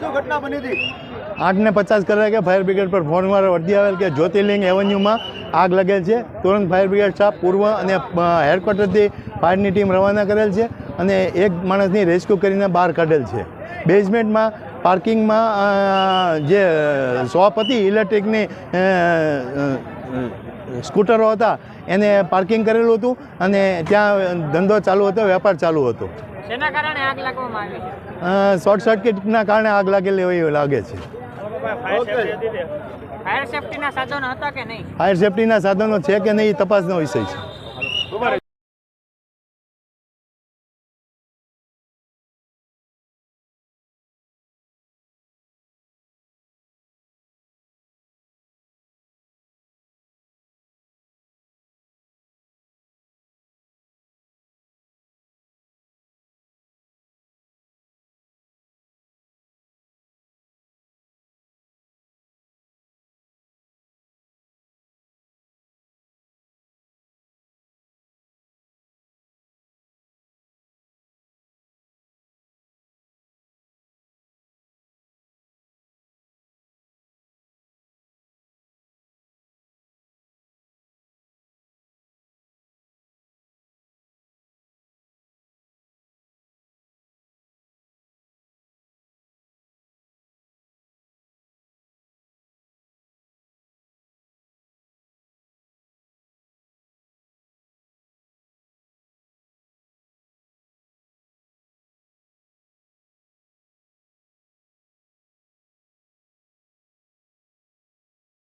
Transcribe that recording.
શું ઘટના બની હતી? આઠને પચાસ કલાકે ફાયર બ્રિગેડ પર ફોન વાળો વર્દી આવેલ કે જ્યોતિર્લિંગ એવન્યુમાં આગ લાગેલ છે. તુરંત ફાયર બ્રિગેડ સ્ટાફ પૂર્વ અને હેડક્વાર્ટરથી ફાયરની ટીમ રવાના કરેલ છે અને એક માણસની રેસ્ક્યુ કરીને બહાર કાઢેલ છે. બેઝમેન્ટમાં, પાર્કિંગમાં જે શોપ હતી, ઇલેક્ટ્રિકની સ્કૂટરો હતા, એને પાર્કિંગ કરેલું હતું અને ત્યાં ધંધો ચાલુ હતો, વેપાર ચાલુ હતો. શેના કારણે આગ લાગવામાં આવી છે? શોર્ટ સર્કિટના કારણે આગ લાગેલી હોય એવું લાગે છે. ફાયર સેફટીના સાધનો હતા કે નહીં? ફાયર સેફટીના સાધનો છે કે નહીં એ તપાસનો વિષય છે.